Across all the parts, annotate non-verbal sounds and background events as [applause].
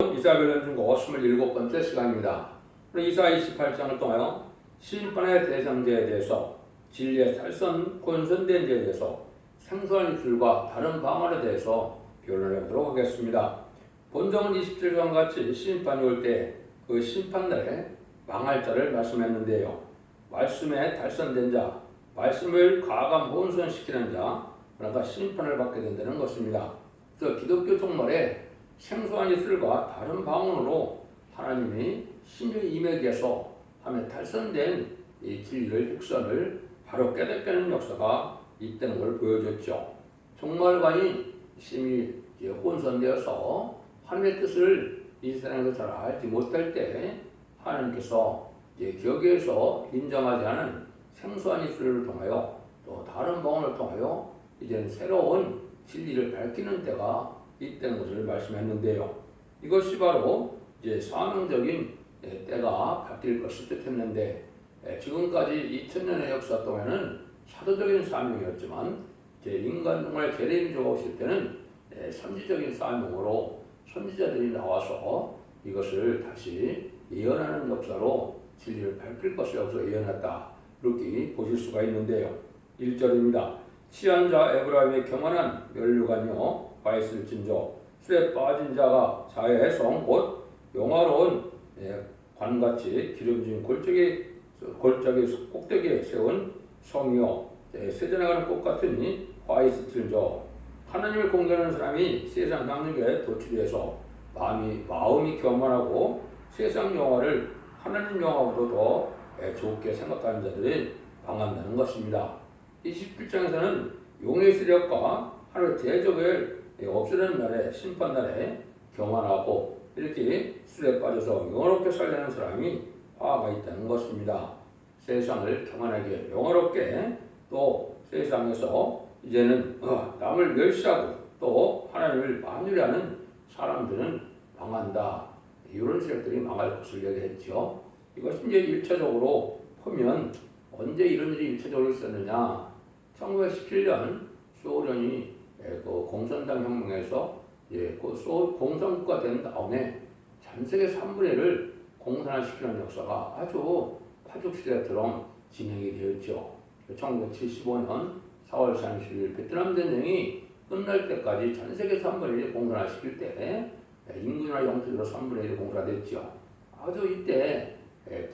이사벨 중고 27번째 시간입니다. 이사 28장을 통하여 심판의 대상자에 대해서 진리의 탈선 권선된 자에 대해서 생소한 입술과 다른 방언에 대해서 변론해 보도록 하겠습니다. 본정은 27장 같이 심판이 올 때 그 심판날에 망할 자를 말씀했는데요. 말씀에 달선된 자, 말씀을 가감 혼선시키는 자, 그러니까 심판을 받게 된다는 것입니다. 그래서 기독교 종말에 생소한 입술과 다른 방언으로 하나님이 신의 임에게서 하면 달성된 이 진리를 흑선을 바로 깨닫게 하는 역사가 있다는 걸 보여줬죠. 종말관이 심히 혼선되어서 하나님의 뜻을 이 세상에서 잘 알지 못할 때 하나님께서 기억에서 인정하지 않은 생소한 입술을 통하여 또 다른 방언을 통하여 이제는 새로운 진리를 밝히는 때가 있다는 것을 말씀했는데요. 이것이 바로 이제 사명적인 때가 바뀔 것을 뜻했는데 지금까지 2000년의 역사 동안은 사도적인 사명이었지만 이제 인간 정말 제레미조가 오실 때는 선지적인 사명으로 선지자들이 나와서 이것을 다시 예언하는 역사로 진리를 밝힐 여기서 예언했다. 이렇게 보실 수가 있는데요. 1절입니다. 치한 자 에브라임의 경건한 멸류관이요 바있을진저 술에 빠진 자가 자의 성곧 영화로운 관같이 기름진 골짜기 골짜기 꼭대기에 세운 성이요. 세져나가는 꽃 같으니 화이스틸저 하나님을 공개하는 사람이 세상 강력에 도취돼서 마음이 마음이 교만하고 세상 영화를 하나님 영화보다 더 좋게 생각하는 자들이 망한다는 것입니다. 27장에서는 용의 세력과 하나님의 대적을 없애는 날에 심판 날에 교만하고 이렇게 술에 빠져서 영화롭게 살려는 사람이 화가 있다는 것입니다. 세상을 평안하게 영화롭게 또 세상에서 이제는 어, 남을 멸시하고 또 하나님을 만유하는 사람들은 망한다. 이런 세력들이 망할 것을 얘기했죠. 이것이 이제 1차적으로 보면 언제 이런 일이 1차적으로 있었느냐. 1917년 소련이 그 공산당 혁명에서 예, 그 공산국가 된 다음에 전 세계 3분의 1을 공산화시키는 역사가 아주 파죽시대처럼 진행이 되었죠. 1975년 4월 30일 베트남 전쟁이 끝날 때까지 전 세계 3분의 1을 공산화시킬 때 인구나 영토적으로 3분의 1이 공산화됐죠. 아주 이때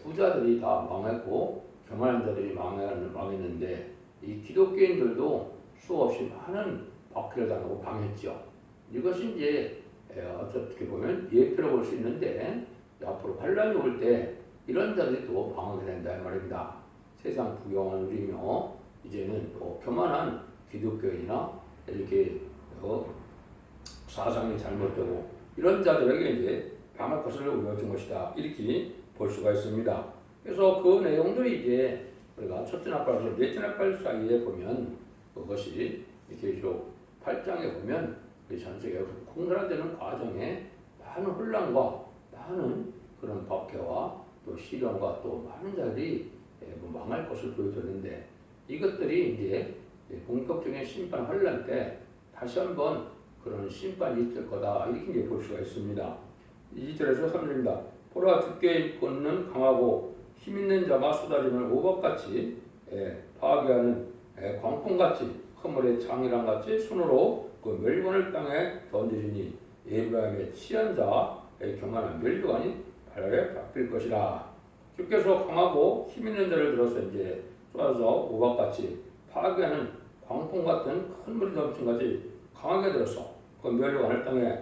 부자들이 다 망했고 교만한 자들이 망했는데 이 기독교인들도 수없이 많은 당하고 방했죠. 이것이 이제 어떻게 보면 예표로 볼 수 있는데 앞으로 환란이 올 때 이런 자들이 또 방하게 된다 말입니다. 세상 부경을 누리며 이제는 또 교만한 기독교인이나 이렇게 어, 사상이 잘못되고 이런 자들에게 이제 방할 것을 우려준 것이다 이렇게 볼 수가 있습니다. 그래서 그 내용들이 이제 우리가 첫째 나팔에서 넷째 나팔 사이에 보면 그것이 이렇게 쭉 8장에 보면 전 세계 공산화되는 과정에 많은 혼란과 많은 그런 박해와 또 시련과 또 많은 자들이 뭐 망할 것을 보여줬는데 이것들이 이제 본격적인 심판 환란 때 다시 한번 그런 심판이 있을 거다 이렇게 이제 볼 수가 있습니다. 2절에서 3절입니다. 보라 두께 꽂는 강하고 힘 있는 자가 쏟아지는 오박같이 파괴하는 광풍같이 허물의 장이랑 같이 손으로 그 멸관을 땅에 던지리니 에브라임의 치한 자의 경건한 멸관이 발에 바뀔 것이라. 주께서 강하고 힘 있는 자를 들어서 이제 쏟아서 오박같이 파괴하는 광풍 같은 큰 물이 넘친 것이 강하게 들어서 그 멸관을 땅에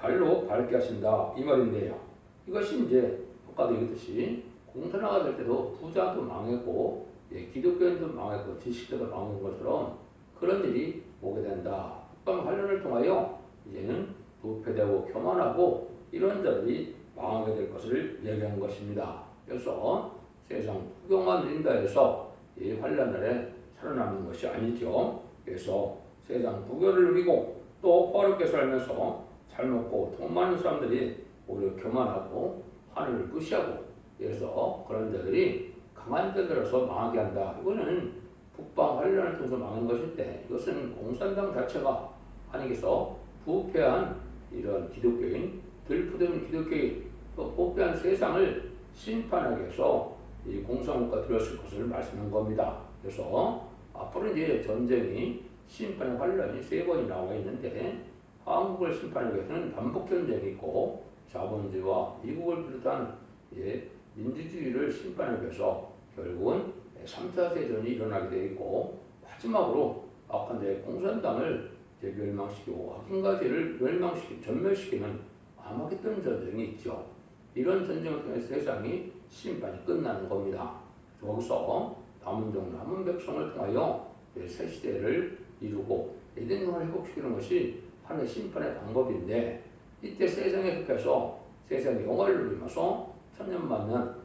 발로 밟게 하신다 이 말인데요. 이것이 이제 아까도 얘기했듯이 공산화가 될 때도 부자도 망했고 예, 기독교인도 망했고 지식자도 망한 것처럼 그런 일이 오게 된다. 국방 환련을 통하여 이제는 부패되고 교만하고 이런 자들이 망하게 될 것을 얘기한 것입니다. 그래서 세상 누린다 해서 이 환란날에 살아남는 것이 아니죠. 그래서 세상 부교를 누리고 또 화롭게 살면서 잘 먹고 돈 많은 사람들이 오히려 교만하고 하늘을 무시하고 그래서 그런 자들이 강한 자들어서 망하게 한다. 이거는 북방 환란을 통해서 망한 것인데 이것은 공산당 자체가 아니겠어 부패한 이런 기독교인 들푸대는 기독교의 그 복대한 세상을 심판하기 위해서 이 공성국가 들었을 것을 말씀한 겁니다. 그래서 앞으로 이제 전쟁이 심판의 환란이 세 번이 나와 있는데 한국을 심판하기 위해서는 반복 전쟁이 있고 자본주의와 미국을 비롯한 예, 민주주의를 심판하기 위해서 결국은 3차 세전이 일어나게 되어 있고 마지막으로 악한데 공산당을 멸망시키고 확인가지를 멸망시키 전멸시키는 아마겟돈 전쟁이 있죠. 이런 전쟁을 통해 세상이 심판이 끝나는 겁니다. 거기서 남은 종 남은 백성을 통하여 새 시대를 이루고 에덴을 회복시키는 것이 하나의 심판의 방법인데 이때 세상에 속해서 세상의 영화를 누리면서 천년만년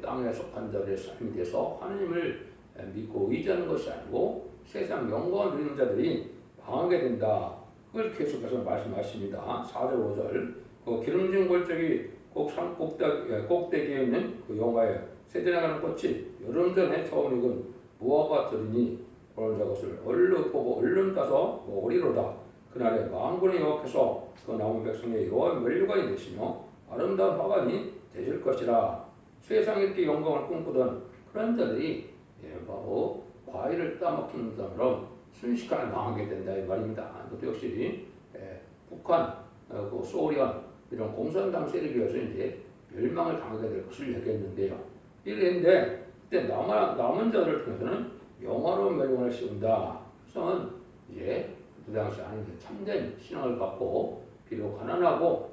땅에 속한 자들의 삶이 돼서 하나님을 믿고 의지하는 것이 아니고 세상 영광을 누리는 자들이 망하게 된다. 그걸 계속해서 말씀하십니다. 4절 5절 그 기름진 골짜기 꼭산 꼭대기, 꼭대기에 있는 그 영화에 새들나가는 꽃이 여름 전에 처음 익은 무화과 들이니 그런 것을 얼른 보고 얼른 따서 먹으리로다. 그날에 만군의 여호와께서 그 남은 백성의 여호와 멸류관이 되시며 아름다운 화관이 되실 것이라. 세상에 이렇게 영광을 꿈꾸던 그런 자들이 예, 바로 과일을 따먹히는 것처럼 순식간에 망하게 된다 이 말입니다. 이것도 역시 예, 북한, 어, 그 소련 이런 공산당 세력이어서 이제 멸망을 당하게 될 것을 얘기했는데요. 이랬는데 그때 남은, 남은 자들을 통해서는 영화로운 멸망을 씌운다. 그래서 이제 그 당시 안에 참된 신앙을 갖고 비록 가난하고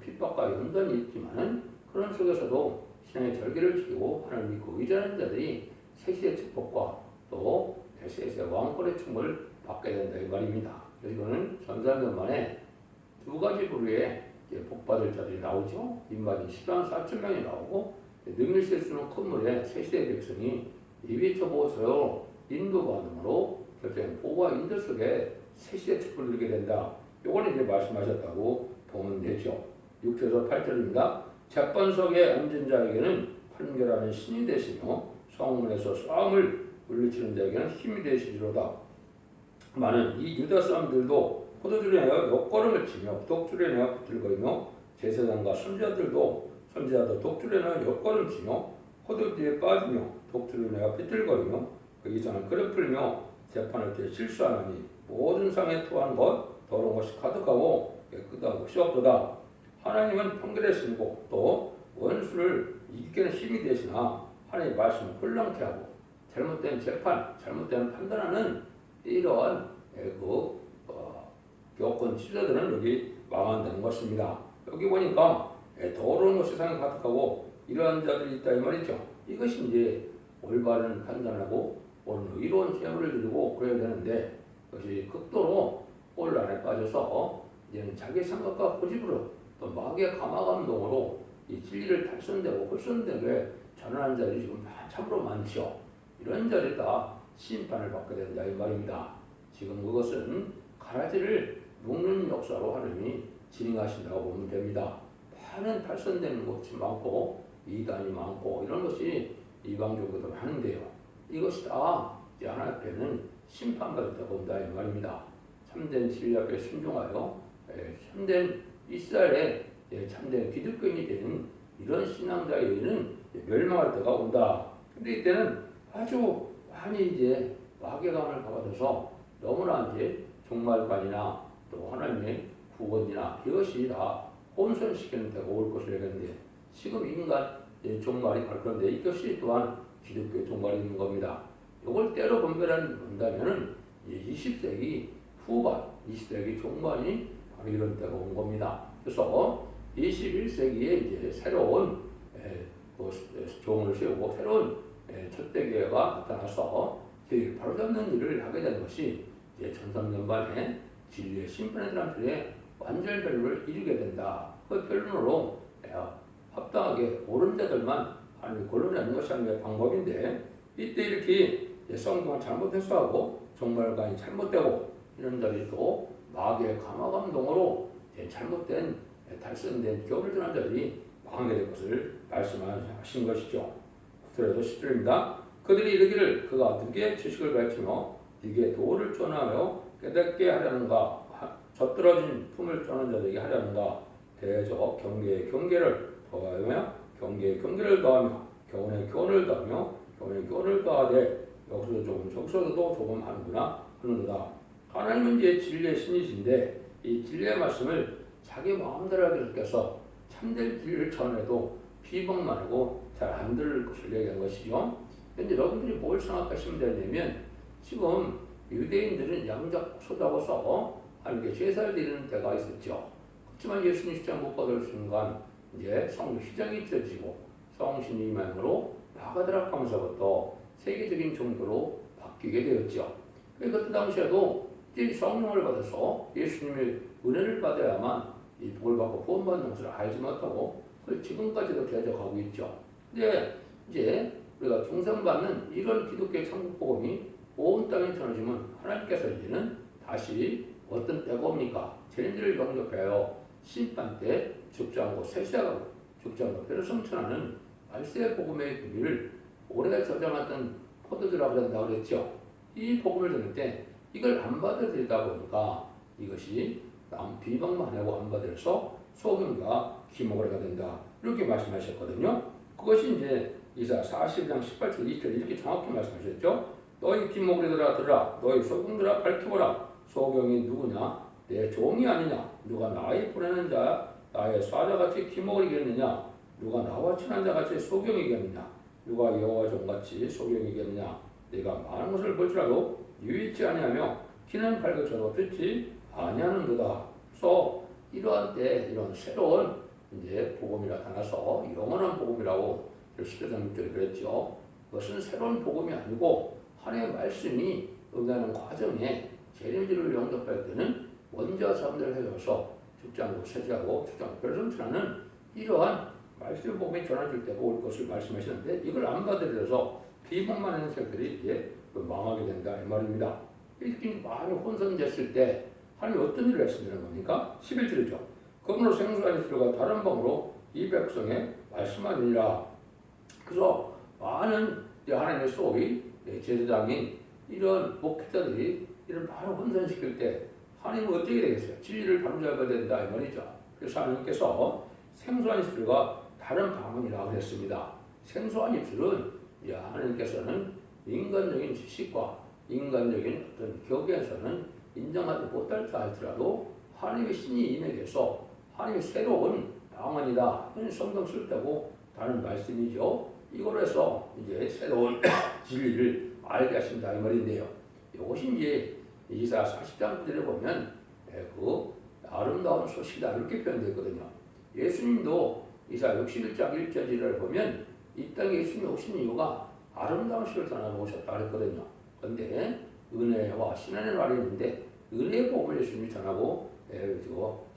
핍박과 연단이 있지만은 그런 속에서도 신앙의 절개를 지키고 하나님 믿고 의지하는 자들이 세시의 축복과 또 세시의 왕권의 충을 받게 된다 이 말입니다. 그래서 이거는 전사년 만에 두 가지 부류의 복받을 자들이 나오죠. 인마디 10만 4천 명이 나오고 능력실 수는 큰 물에 세시대 백성이 이비쳐 보고서 인도 반응으로 결정 보고와 인도 속에 세시대 축복을 누리게 된다. 요거는 이제 말씀하셨다고 보면 되죠. 6절에서 8절입니다. 재판석에 앉은 자에게는 판결하는 신이 되시며 성문에서 싸움을 물리치는 자에게는 힘이 되시리로다. 많은 이 유다 사람들도 포도주에 내어 옆걸음을 치며 독주에 내어 붙들거리며 제사장과 선지자들도 선지자도 독주에 내어 옆걸음 치며 포도주에 빠지며 독주에 내어 삐뚤거리며 그 이상은 그릇 풀며 재판할 때 실수하나니 모든 상에 토한 것 더러운 것이 가득하고 깨끗한 것이 없도다. 하나님은 판결의 신고 또 원수를 이기는 힘이 되시나 하나님의 말씀을 혼란케 하고 잘못된 재판, 잘못된 판단하는 이러한 그 어, 교권 지도자들은 여기 망한다는 것입니다. 여기 보니까 더러운 것 세상에 가득하고 이러한 자들이 있다 이 말이죠. 이것이 이제 올바른 판단하고 옳은 의로운 재물을 드리고 그래야 되는데 그것이 극도로 혼란에 빠져서 이제는 자기 생각과 고집으로 또 마귀의 감화감동으로 이 진리를 달성되고 홀선되게 전환한 자들이 지금 참으로 많죠. 이런 자리다 심판을 받게 된다 이 말입니다. 지금 그것은 가라지를 묶는 역사로 하나님이 진행하신다고 보면 됩니다. 많은 발선되는 곳이 많고 이단이 많고 이런 것이 이방적으로 많은데요. 이것이 다 이제 하나님 앞에는 심판받았다 본다 이 말입니다. 참된 진리 앞에 순종하여 예, 참된 이스라엘의 예, 참된 기독교인이 되는 이런 신앙자에게는 멸망할 때가 온다. 근데 이때는 아주 많이 이제 마개감을 받아서 너무나 이제 종말관이나 또 하나님의 구원이나 이것이 다 혼선시키는 때가 올 것을 얘기했는데 지금 인간 종말이 갈 건데 이것이 또한 기독교 종말이 있는 겁니다. 이걸 때로 분별한다면은 20세기 후반, 20세기 중반이 바로 이런 때가 온 겁니다. 그래서 21세기에 이제 새로운 그 종을 세우고 새로운 첫대 교회가 나타나서 교회를 바로 잡는 일을 하게 된 것이 이제 천삼년반에 진리의 심판의 사람들의 완전 변론을 이루게 된다. 그 변론으로 합당하게 옳은 자들만 하나님이 골라내는 것이 하나님의 방법인데 이때 이렇게 성경을 잘못 해석하고 정말관이 잘못되고 이런 자들이 또 마귀의 감화감동으로 잘못된 달성된 교를 전한 자들이 망하게 될 것을 말씀하신 것이죠. 그래서 10절입니다. 그들이 이르기를 그가 누구의 지식을 가르치며 이게 도를 전하며 깨닫게 하려는가 젖들어진 품을 전한 자들에게 하려는가 대저 경계의 경계를 더하며 경계의 경계를 더하며 교훈의 교훈을 더하며 교훈의 교훈을 더하되 여기서 조금 저기서도 조금 하는구나 하는 거다. 하나님은 이제 진리의 신이신데 이 진리의 말씀을 자기 마음대로 하게 느껴서 참된 진리를 전해도 비방만 하고 잘 안 들을 것을 얘기한 것이죠. 근데 여러분들이 뭘 생각하시면 되냐면 지금 유대인들은 양작 소자고서 하는 게 제사를 드리는 때가 있었죠. 그렇지만 예수님 십장 못 받을 순간 이제 성 휘장이 찢어지고 성신이 임함으로 바가드락하면서부터 세계적인 종교로 바뀌게 되었죠. 그러니까 그 당시에도 이제 성령을 받아서 예수님의 은혜를 받아야만 이 복을 받고 구원받는 것을 알지 못하고 그걸 지금까지도 대적하고 있죠. 근데 이제 우리가 중생받는 이런 기독교의 천국 복음이 온 땅에 전해지면 하나님께서 이제는 다시 어떤 때가 옵니까? 죄인들을 영접하여 심판 때 죽지 않고 세세하고 죽지 않고 배를 성천하는 말세의 복음의 비밀을 오래 저장했던 포도주라고 한다고 그랬죠. 이 복음을 들을 때 이걸 안 받아들이다 보니까 이것이 남 비방만 하고 안 받아서 소금과 하게 된다. 이렇게 말씀하셨거든요. 그것이 이제 이사 40장 18절 2절 이렇게 정확히 말씀하셨죠. 너희 기목이들아 들으라. 너희 소금들아 밝혀보라. 소경이 누구냐? 내 종이 아니냐? 누가 나의 보내는 자 나의 사자같이 이겼느냐? 누가 나와 친한 자같이 소경이겠느냐? 누가 여호와 종같이 소경이겠느냐? 내가 많은 것을 볼지라도 유익지 아니하며 귀는 밝을지라도 듣지 아니하는도다. 그래서 이러한 때 이런 새로운 이제 복음이 나타나서 영원한 복음이라고 10장 6절에 그랬죠 그것은 새로운 복음이 아니고 하나님의 말씀이 응하는 과정에 재림지를 영접할 때는 먼저 사람들을 해줘서 세지하고 죽지 않고 별성천하는 이러한 말씀 복음이 전해질 때가 올 것을 말씀하시는데 이걸 안 받아들여서 비방만 하는 세력들이 이제 망하게 된다 이 말입니다. 이렇게 많이 혼선됐을 때 하나님이 어떤 일을 하신다는 겁니까? 11절이죠. 그분으로 생수한 이스라엘과 다른 방으로 이 백성의 말씀하니라. 그래서 많은 하나님의 소위 제사장인 이런 목회자들이 이런 바로 혼선시킬 때 하나님은 어떻게 되겠어요? 진리를 바로잡아야 된다 이 말이죠. 그래서 하나님께서 생소한 입술과 다른 방언이라고 그랬습니다. 생소한 입술은 하나님께서는 인간적인 지식과 인간적인 어떤 격에서는 인정하지 못할다 할지라도 하나님의 신이 임에게서 하나님의 새로운 방언이다. 이건 성경 쓸 때고 다른 말씀이죠. 이걸 해서 이제 새로운 [coughs] 진리를 알게 하신다 이 말인데요. 이것이 이제 이사 40장 들에 보면 예, 그 아름다운 소식이다 이렇게 표현되거든요. 예수님도 이사 61장 1절을 보면 이 땅에 예수님이 오신 이유가 아름다운 시를 전하고 오셨다 그랬거든요. 그런데 은혜와 신앙의 날이 있는데 은혜의 복음을 예수님이 전하고 예,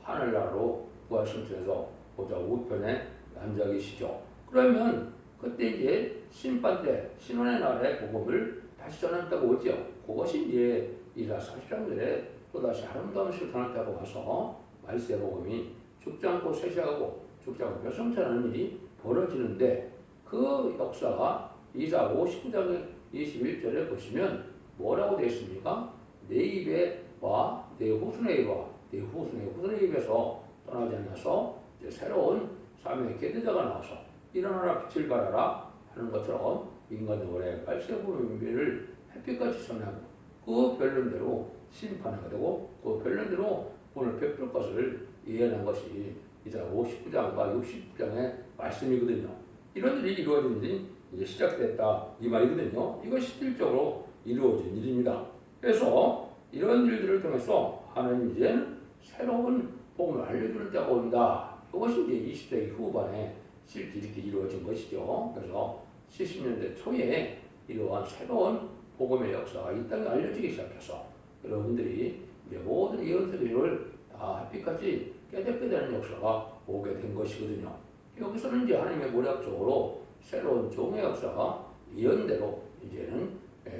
하늘나라로 부활승천에서 보좌 우편에 앉아 계시죠. 그러면 그때 이제 심판 때 신원의 날에 복음을 다시 전한다고 오죠. 그것이 이제 이사 40장들에 또다시 아름다운 시를 전한다고 와서 말세 복음이 죽지 않고 세시하고 죽지 않고 멸성천하는 일이 벌어지는데 그 역사가 이사 59장 21절에 보시면 뭐라고 되어 있습니까? 내 입에 와 내 후손의 입과 내 후손의 후손의 입에서 떠나지 않아서 이제 새로운 사명의 계대자가 나와서 일어나라 빛을 발하라 하는 것처럼 인간의 발세부를 햇빛같이 전하고 그 별론대로 심판하게 되고 그 별론대로 오늘 베풀 것을 예언한 것이 이제 59장과 60장의 말씀이거든요. 이런 일이 이루어진 일 이 이제 시작됐다 이 말이거든요. 이거 실질적으로 이루어진 일입니다. 그래서 이런 일들을 통해서 하나님 이제는 새로운 복음을 알려주는 때가 온다. 이것이 이제 20세기 후반에 실제 이렇게 이루어진 것이죠. 그래서 70년대 초에 이러한 새로운 복음의 역사가 이 땅에 알려지기 시작해서 여러분들이 이제 모든 예언서들을 다 햇빛같이 깨닫게 되는 역사가 오게 된 것이거든요. 여기서는 이제 하나님의 모략적으로 새로운 종의 역사가 예언대로 이제는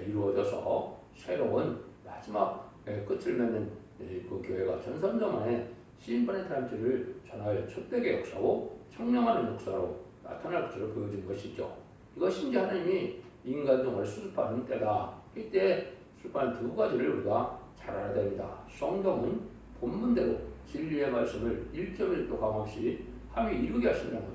이루어져서 새로운 마지막 끝을 맺는 그 교회가 전선자만의 시인반의 타임즈를 전할 첫대의 역사고 청량하는 역사로 나타날 것으로 보여진 것이죠. 이것이 이제 하나님이 인간종을 수습하는 때다. 이때 수습하는 두 가지를 우리가 잘 알아야 됩니다. 성경은 본문대로 진리의 말씀을 1.1도 감없이 함이 이루게 하신다는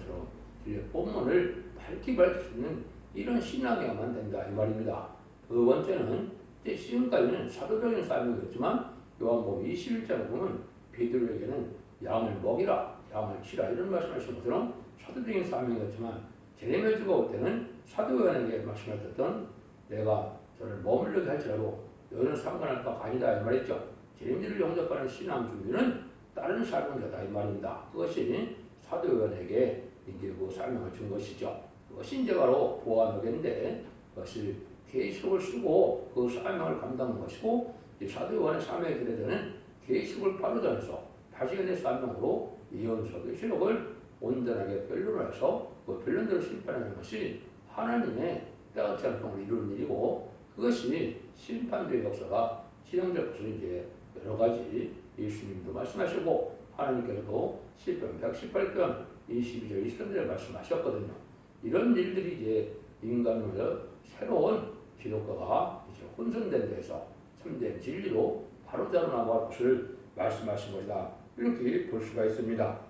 진리의 본문을 밝히 있는 이런 신앙이야만 된다 이 말입니다. 두 번째는 이제 지금까지는 사도적인 사명이었지만 요한복음 21장에 보면 베드로에게는 양을 먹이라, 양을 치라 이런 말씀하신 것처럼 사도적인 사명이었지만 제레미야 주가 올 때는 사도 요한에게 말씀하셨던 내가 저를 머물르게 할지라도 너희는 상관할 바가 아니다 이 말했죠. 제레미야를 영접하는 신앙 준비는 다른 사명자다 이 말입니다. 그것이 사도 요한에게 이제 그 사명을 준 것이죠. 그것이 이제 바로 보안하겠는데 그것을 계시록을 쓰고 그 사명을 감당한 것이고 이 사도 요한의 사명에 기대되는 계시록을 바로전해서 다시금의 사명으로 예언서 계시록을 온전하게 변론을 해서 그 변론대로 심판하는 것이 하나님의 않은 통을 이루는 일이고 그것이 심판주의 역사가 진행될 것을 이제 여러 가지 예수님도 말씀하시고 하나님께서도 시편 118편 22절 23절에 말씀하셨거든요. 이런 일들이 이제 인간을 새로운 기독교가 이제 혼선된 데서 참된 진리로 바로잡아 나갈 것을 말씀하신 것이다. 이렇게 볼 수가 있습니다.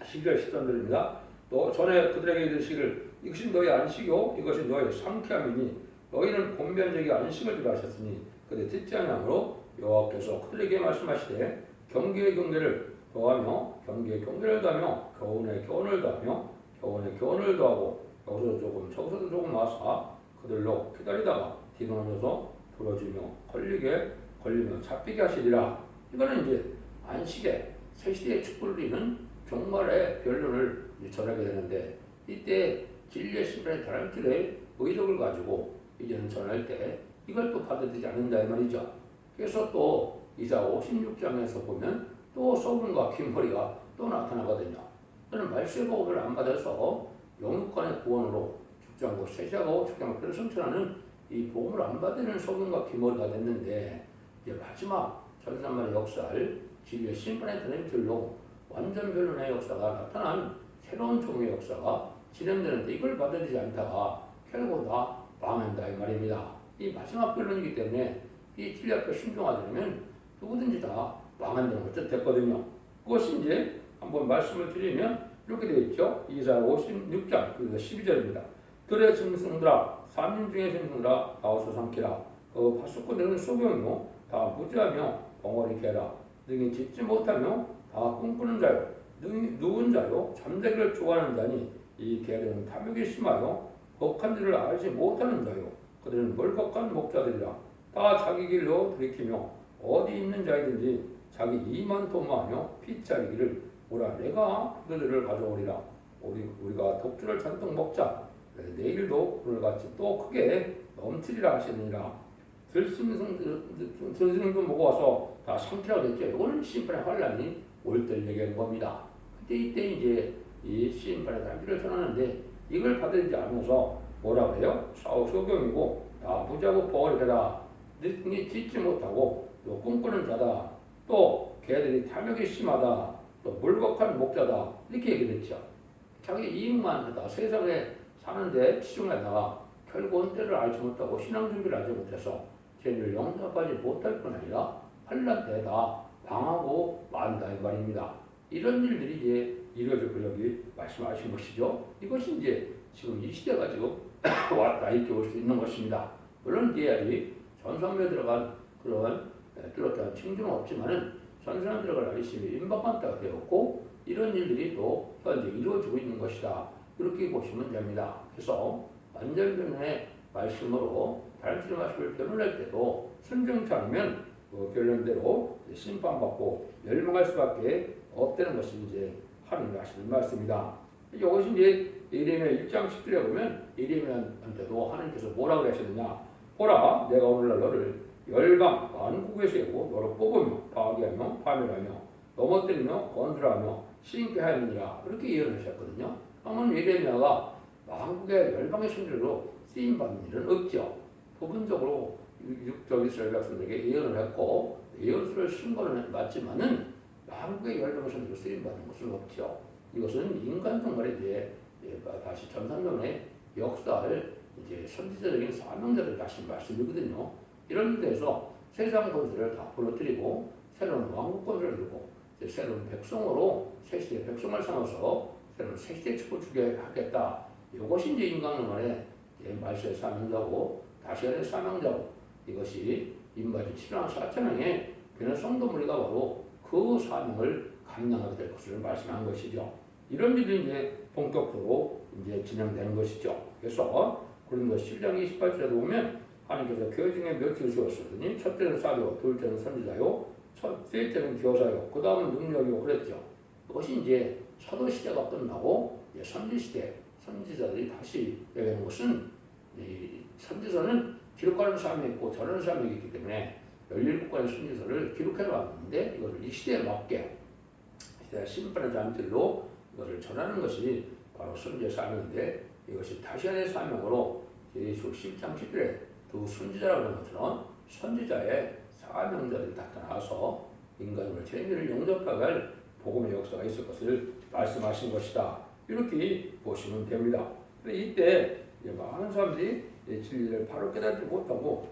12절 13절입니다. 또 전에 그들에게 이르시기를 이것이 너희 안식이요 이것이 너희 상쾌함이니 너희는 본변적이 안식을 주라 하셨으니 그들 듣지 아니하므로 여호와께서 그들에게 말씀하시되 경계의 경계를 더하며 경계의 경계를 더하며 교훈의 교훈을 더하며 교훈의 교훈을 더하고 여기서 조금 저기서도 조금 와서 그들로 기다리다가 넘어서 부러지며 걸리게 걸리며 잡히게 하시리라 이거는 이제 안식에 새 시대의 축복을 이루는 종말의 변론을 전하게 되는데 이때 진리의 신분의 다람줄의 의적을 가지고 이제는 전할 때 이걸 또 받아들이지 않는다 이 말이죠. 그래서 또 이사 56장에서 보면 또 소금과 흰머리가 또 나타나거든요. 그는 말세 복음을 안 받아서 영육간의 구원으로 죽지 않고 세시하고 죽지 않고 그를 성천하는 이 복음을 안 받는 소금과 흰머리가 됐는데 이제 마지막 전산만의 역사를 진리의 심판에 드는 줄로 완전 변론의 역사가 나타난 새로운 종의 역사가 진행되는데 이걸 받아들이지 않다가 결국 다 망한다 이 말입니다. 이 마지막 변론이기 때문에 이 진리 앞에 순종하지 않으면 누구든지 다 망한다는 것도 됐거든요. 그것이 이제 한번 말씀을 드리면 이렇게 되어 있죠. 이사 56장 그리고 12절입니다. 들의 짐승들아 삼인 중의 짐승들아 나와서 삼키라. 그 파수꾼들은 소경이요 다 무지하며 벙어리 개라. 능히 짓지 못하며 다 꿈꾸는 자요. 능히 누운 자요 잠자기를 좋아하는 자니 이 개들은 탐욕이 심하여 법한 줄을 알지 못하는 자요. 그들은 멀컥한 목자들이라. 다 자기 길로 들이키며 어디 있는 자이든지 자기 이만 도모하며 피차리기를 오라 내가 그들을 가져오리라. 우리 우리가 독주를 잔뜩 먹자. 내일도 오늘 같이 또 크게 넘치리라 하시느니라. 들숨승도 먹어와서 다 상태가 됐죠. 이거는 심판의 환란이 올 때를 얘기하는 겁니다. 그때 이때 이제 이 심판의 단비를 전하는데 이걸 받아들이지 않으면서 뭐라고 해요? 사후 소경이고 야 부자고 버리라 늦니 짓지 못하고 또 꿈꾸는 자다 또 걔들이 탐욕이 심하다 또 물곡한 목자다 이렇게 얘기했죠. 자기 이익만 하다 세상에 사는데 치중하다가 결국은 때를 알지 못하고 신앙 준비를 하지 못해서 죄를 용서하지 못할 뿐 아니라 환란 때다 망하고 만다 이 말입니다. 이런 일들이 이제 이루어질 걸 여기 말씀하신 것이죠. 이것이 이제 지금 이 시대가 지금 [coughs] 왔다 이렇게 볼 수 있는 것입니다. 물론 이제 전성에 들어간 그런 뚜렷한 칭조는 없지만은 전선에 들어갈 날이심이 임박한 때가 되었고 이런 일들이 또 현재 이루어지고 있는 것이다. 이렇게 보시면 됩니다. 그래서 완전변의 말씀으로 다른 말씀을 변론할 때도 순정치 않으면 그 변론대로 심판받고 멸망할 수밖에 없다는 것이 이제 하나님이 하시는 말씀이다. 이것이 이제 예레미야 1장 10절에 보면 예레미야한테도 하나님께서 뭐라고 하셨느냐 보라 내가 오늘날 너를 열방 만국에 세우고 너를 뽑으며 파괴하며 파멸하며 넘어뜨리며 건설하며 신게 하느니라 이렇게 예언하셨거든요. 그러면 예레미야가 만국의 열방의 손들로 쓰임 받는 일은 없죠. 부분적으로 육적 이스라엘 백성들에게 예언을 했고 예언서를 쓴 거는 맞지만은 만국의 열방의 손들로 쓰임 받는 것은 없죠. 이것은 인간 정말에 대해 다시 전산론의 역사를 이제 선지자적인 사명자들 다시 말씀이거든요. 이런 데서 세상 권세를 다 부러뜨리고 새로운 왕국 권세를 이루고 새로운 백성으로 새 시대 백성을 삼아서 새로운 새 시대 축을 주게 하겠다. 이것이 이제 인간론의 말세의 사명자고 다시안의 사명자고 이것이 인바디 신앙 사천왕의 변의 성도 무리가 바로 그 사명을 감당하게 될 것을 말씀한 것이죠. 이런 일이 이제 본격적으로 이제 진행되는 것이죠. 그래서 고린도 10장 28절에 보면 하나님께서 교회 중에 몇 지으셨으니 첫째는 사도, 둘째는 선지자요, 셋 째는 교사요, 그 다음은 능력이요 그랬죠. 그것이 이제 사도 시대가 끝나고 이제 선지 시대, 선지자들이 다시 얘기하는 것은 이 선지서는 기록하는 사람이 있고 전하는 사람이 있기 때문에 17권의 선지서를 기록해 왔는데 이것을 이 시대에 맞게 시대 심판의 잠들로 이것을 전하는 것이 바로 선지의 사명인데 이것이 다시안의 사명으로 예수 10장 10절에 두 선지자라고 하는 것처럼 선지자의 사명자들이 나타나서 인간을 죄인을 용접하게 할 복음의 역사가 있을 것을 말씀하신 것이다. 이렇게 보시면 됩니다. 이때 많은 사람들이 진리를 바로 깨닫지 못하고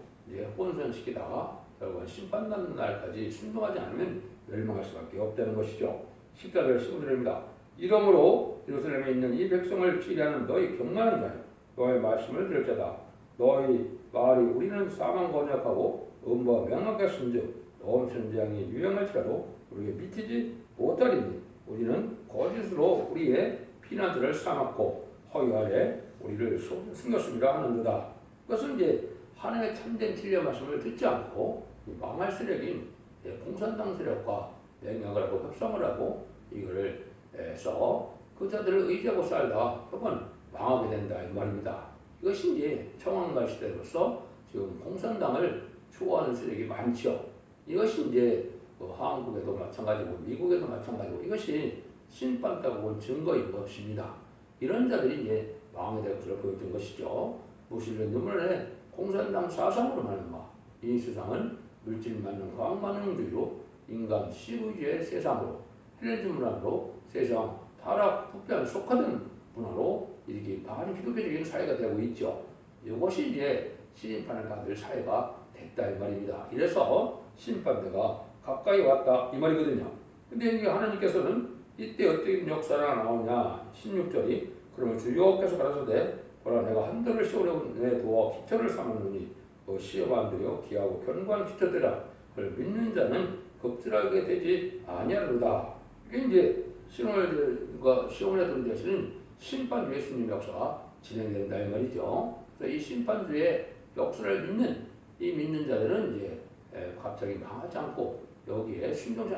혼선시키다가 결국은 심판받는 날까지 순종하지 않으면 멸망할 수밖에 없다는 것이죠. 14절 15절입니다. 이러므로 예루살렘에 있는 이 백성을 치리하는 너희 경만한 자여 너의 말씀을 들을 자다. 너희 말이 우리는 사망 번역하고 명확하게 쓴즉 너음 선지양이 유행할지라도 우리에게 미치지 못하리니 우리는 거짓으로 우리의 피난들을 삼았고 허위 아래 우리를 숨겼습니다 하는도다. 그것은 이제 하나님의 참된 진리의 말씀을 듣지 않고 이 망할 세력인 예, 공산당 세력과 맹약을 하고 협상을 하고 이거를 해서 그 자들을 의지하고 살다 결국은 망하게 된다 이 말입니다. 이것이 이제 청왕가 시대로서 지금 공산당을 추구하는 세력이 많죠. 이것이 이제 뭐 한국에도 마찬가지고 미국에도 마찬가지고 이것이 신받다고 본 증거인 것입니다. 이런 자들이 이제 망하게 될 것을 보여준 것이죠. 무신론 눈물에 공산당 사상으로 말미암아 이 세상은 물질 맞는 과학 만능주의로 인간 시부주의 세상으로 헬레즘 문화로 세상 타락 부패한 속화된 문화로 이렇게 반기독교적인 사회가 되고 있죠. 이것이 이제 심판을 받을 사회가 됐다 이 말입니다. 이래서 심판대가 가까이 왔다 이 말이거든요. 근데 이게 하나님께서는 이때 어떻게 역사가 나오냐 16절이 그러면 주여께서 가라사대 보라 내가 한들을 시오래 두어 기초를 삼았느니 그 시험한들이요 기하고 견고한 기초들아 그걸 믿는 자는 겁질하게 되지 아니하로다. 이게 이제 신원과 시험에 들은 대신 심판 예수님 역사가 진행된다 이 말이죠. 이 심판주의 역사를 믿는 이 믿는 자들은 이제 에, 갑자기 망하지 않고 여기에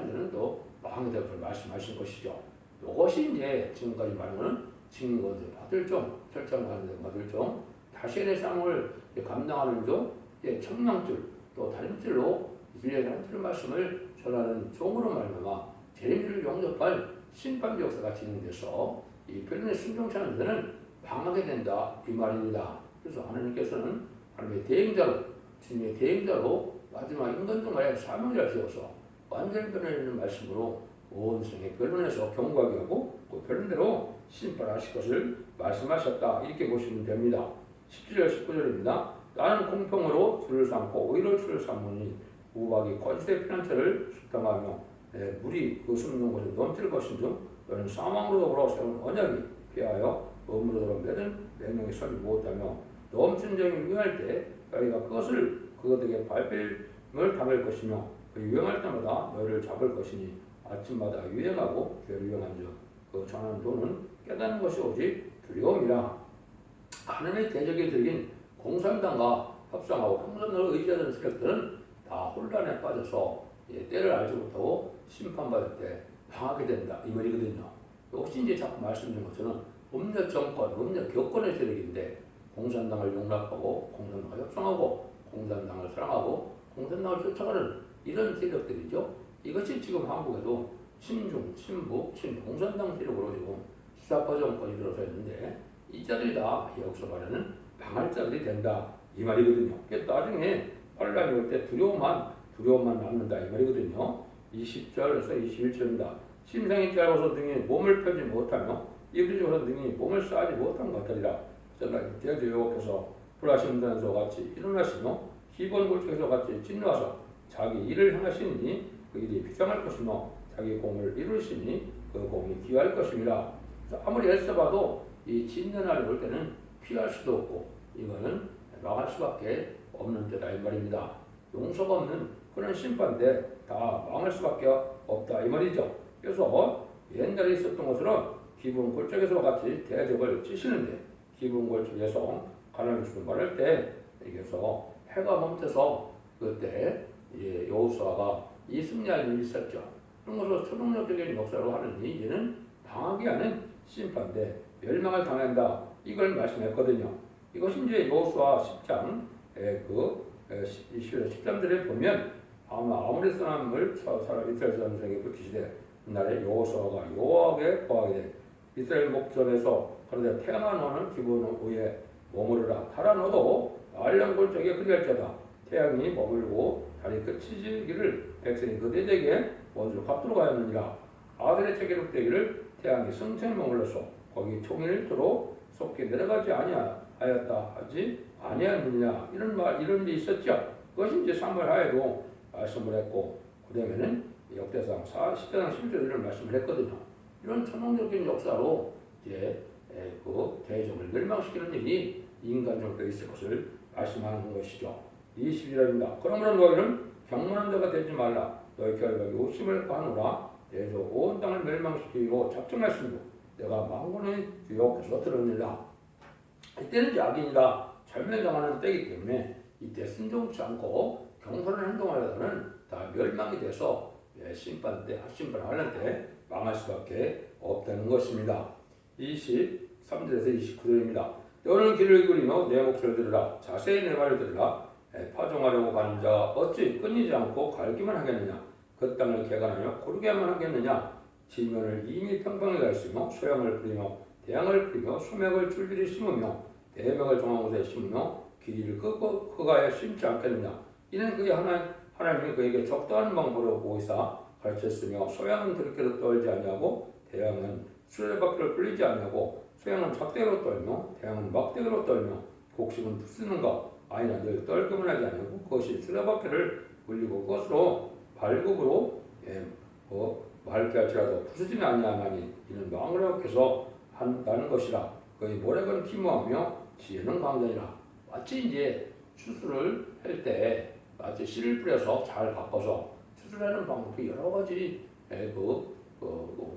되는 또 망하게 될 말씀하신 것이죠. 이것이 이제 지금까지 말한 거는 증거들 받을 종, 철저하는 데 받을 종, 다시의 이제 감당하는 종, 이제 청량줄, 또 다림줄로 이주의 다림줄 말씀을 전하는 종으로 말미암아 재림주를 영접할 심판 역사가 진행돼서 이 별론의 순종치 않은 자는 망하게 된다 이 말입니다. 그래서 하나님께서는 하나님의 대행자로 주님의 대행자로 마지막 인간동안에 사명을 세워서 완전히 변해내는 말씀으로 온 세상에 변론해서 경고하게 하고 그 변론대로 심판하실 것을 말씀하셨다 이렇게 보시면 됩니다. 17절 19절입니다. 나는 공평으로 줄을 삼고 의로 줄을 삼으니 우박이 거짓의 피난처를 숙당하며 내 물이 그 숨는 곳에 넘칠 것인즉 너는 사망으로 세운 언약이 피하여 음으로 더불어 매든 맹령이 서지 못하며 넘친 정이 유행할 때 너희가 그것을 그것에게 발필을 담을 것이며 그 유행할 때마다 너희를 잡을 것이니 아침마다 유행하고 죄를 유행한 적그 전하는 도는 깨닫는 것이 오직 두려움이라. 하나님의 대적이 들긴 공산당과 협상하고 공산당을 의지하는 세력들은 다 혼란에 빠져서 예, 때를 알지 못하고 심판받을 때 당하게 된다 이 말이거든요. 혹시 이제 자꾸 말씀드린 것처럼 법률 정권, 법률 교권의 세력인데 공산당을 용납하고 공산당과 협상하고 공산당을 사랑하고 공산당을 쫓아가는 이런 세력들이죠. 이것이 지금 한국에도 친중, 친북, 친공산당 세력으로 지금 수사파 정권이 들어서 있는데 이 자들이 다 여기서 말하는 방할 자들이 된다 이 말이거든요. 나중에 환란이 올 때 두려움만 두려움만 남는다 이 말이거든요. 20절에서 21절입니다. 심상이 짧아서 등이 몸을 펴지 못하며 입이 좁아서 등이 몸을 쌓지 못한 것 같으리라. 그러나 대저 여호와께서 불하신 자와 같이 일어나시며 기본 골짜기와 같이 찐와서 자기 일을 행하시니 그 일이 비장할 것이며 자기 공을 이루시니 그 공이 귀할 것입니다. 아무리 애써봐도 이 짓는 날이 올 때는 피할 수도 없고 이거는 망할 수밖에 없는 때다 이 말입니다. 용서가 없는 그런 심판대 다 망할 수밖에 없다 이 말이죠. 그래서 옛날에 있었던 것처럼 기분 골짜기에서 같이 대적을 치시는데 기분 골짜기에서 가난을 주는 말할 때 여기서 해가 멈춰서 그때 예, 여호수아가 이 승리할 일이 있었죠. 그런 것으로 초동력적인 역사로 하는 이제는 당하게 하는 심판대 멸망을 당한다 이걸 말씀했거든요. 이것이 이제 여호수아 10장 그 13절에 보면 아마 아무리 사람을 사람 이스라엘 사람들에게 붙이시되 그날에 여호수아가 여호와에게 거하게 된 이스라엘 목전에서 그런데 태어난 너는 기본 위에 머무르라. 달아 너도 알령골짜기에 그리할자다. 태양이 머물고 달이 끝이지기를 백성이 그 대적에 원수로 갚도록 하였느니라. 아들의 책기록 되기를 태양이 성천에 머물러서 거기 총일토록 속히 내려가지 아니하였다 하지 아니하느냐. 이런 말 이런 일이 있었죠 그것이 이제 사무엘하에도 말씀을 했고 그 다음에는 역대상 4, 10대상 11절을 말씀을 했거든요 이런 천황적인 역사로 이제 에, 그 대종을 멸망시키는 일이 인간 정도에 있을 것을 말씀하는 것이죠. 21절입니다. 그러므로 너희는 경건한 자가 되지 말라. 너희 결박이 욕심을 가누라. 대저 온 땅을 멸망시키고 작정하시고 내가 망군의 유혹에서 들었느니라. 이때는 악인이다. 절멸당하는 때이기 때문에 이때 순종치 않고 경건한 행동하려는 다 멸망이 돼서 예, 심판 때, 하는 때 망할 수밖에 없다는 것입니다. 23절에서 29절입니다. 너는 길을 그리며 내 목소리를 들으라. 자세히 내 말을 들으라. 에, 파종하려고 가는 자가 어찌 끊이지 않고 갈기만 하겠느냐. 그 땅을 개간하며 고르게만 하겠느냐. 지면을 이미 평평히 가 있으며 소양을 부리며 대양을 부리며 소맥을 줄줄이 심으며 대명을 정한 곳에 심으며 길이를 끄고 그가에 심지 않겠느냐. 이는 그의 하나님, 하나님이 그에게 적당한 방법으로 보이사 가르쳤으며 소양은 들깨로 떨지 아니하고 대양은 수레바퀴를 불리지 아니하고 소양은 작대로 떨며 대양은 막대기로 떨며 곡식은 부수는 것 아니나 늘 떨기만 하지 아니하고 그것이 수레바퀴를 물리고 그것으로 발굽으로 예, 뭐 맑게 할지라도 부수지는 아니하나니 이는 마음을 회복해서 한다는 것이라. 그의 모래건 기모하며 지혜는 강자니라. 마치 이제 추수를 할때 마치 씨를 뿌려서 잘 바꿔서 추수하는 방법이 여러 가지 예, 그, 그,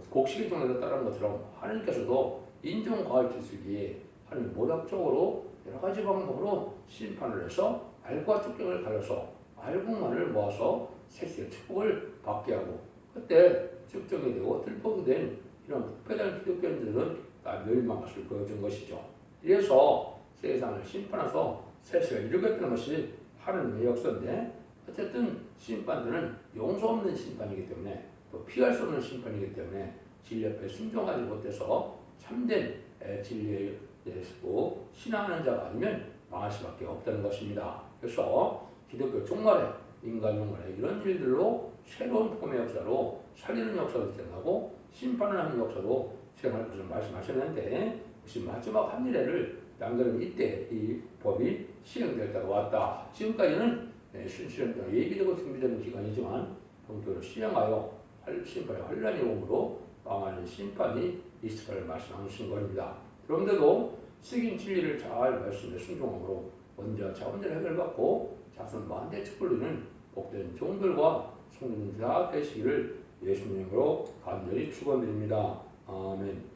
그 곡식의 종류에 따른 것처럼 하나님께서도 인종 과학 지식이 하나님 모략적으로 여러 가지 방법으로 심판을 해서 알과 축경을 가려서 알국만을 모아서 세세의 축복을 받게 하고 그때 축적이 되고 들법이 된 이런 부패된 기독교인들은 다 멸망할 것을 보여준 것이죠. 이래서 세상을 심판해서 세세가 이루겠다는 것이 하나님의 역사인데 어쨌든 심판들은 용서 없는 심판이기 때문에 또 피할 수 없는 심판이기 때문에 진리 앞에 순종하지 못해서 참된 에, 진리에 대해서 신앙하는 자가 아니면 망할 수밖에 없다는 것입니다. 그래서 기독교 종말에 인간 종말에 이런 일들로 새로운 폼의 역사로 살리는 역사도 생각하고 심판을 하는 역사도 생각할 것을 말씀하셨는데 혹시 마지막 한 일회를 양들은 이때 이 법이 시행될 때가 왔다. 지금까지는 네, 순수한 예비되고 준비되는 기간이지만 본격으로 시행하여 할- 심판의 환란이 오므로 망하는 심판이 있을 걸 말씀하신 겁니다. 그런데도 쓰긴 진리를 잘 말씀에 순종함으로 먼저 자원적 해결받고 자손 만대 축불리는 복된 종들과 다 되시기를 예수님으로 간절히 축원드립니다. 아멘.